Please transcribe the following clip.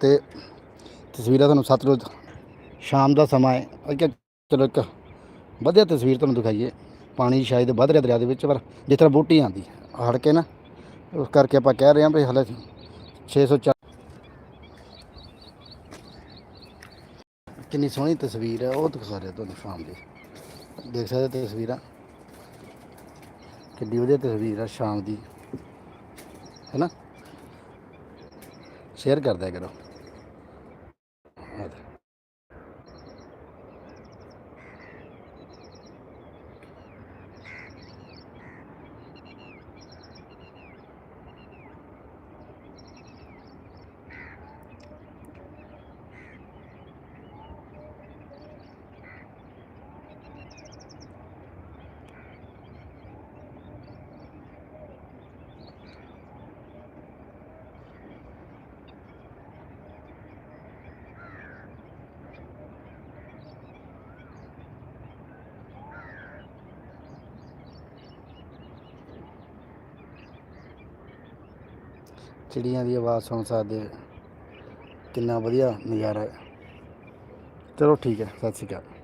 ਤੇ ਤਸਵੀਰਾਂ ਤੁਹਾਨੂੰ ਸਤਲੁਜ ਸ਼ਾਮ ਦਾ ਸਮਾਂ ਹੈ। ਅੱਗੇ ਚਲੋ ਇੱਕ ਵਧੀਆ ਤਸਵੀਰ ਤੁਹਾਨੂੰ ਦਿਖਾਈਏ। ਪਾਣੀ ਸ਼ਾਇਦ ਵੱਧ ਰਿਹਾ ਦਰਿਆ ਦੇ ਵਿੱਚ, ਪਰ ਜਿਸ ਤਰ੍ਹਾਂ ਬੂਟੀ ਆਂਦੀ ਹੜ ਕੇ ਨਾ, ਉਸ ਕਰਕੇ ਆਪਾਂ ਕਹਿ ਰਹੇ ਹਾਂ ਵੀ ਹਲੇ 604 ਕਿੰਨੀ ਸੋਹਣੀ ਤਸਵੀਰ ਹੈ। ਉਹ ਦਿਖਾ ਰਿਹਾ ਤੁਹਾਨੂੰ ਸ਼ਾਮ ਦੀ। ਦੇਖ ਸਕਦੇ ਤਸਵੀਰਾਂ। ਕਿੰਨੀ ਵਧੀਆ ਤਸਵੀਰ ਹੈ ਸ਼ਾਮ ਦੀ। ਹੈ ਨਾ? ਸ਼ੇਅਰ ਕਰ ਕਰੋ ਆਹ ਦੇਖ। ਚਿੜੀਆਂ ਦੀ ਆਵਾਜ਼ ਸੁਣ ਸਕਦੇ ਕਿੰਨਾ ਵਧੀਆ ਨਜ਼ਾਰਾ। ਹੈ ਚਲੋ ਠੀਕ ਹੈ, ਸਤਿ ਸ਼੍ਰੀ ਅਕਾਲ।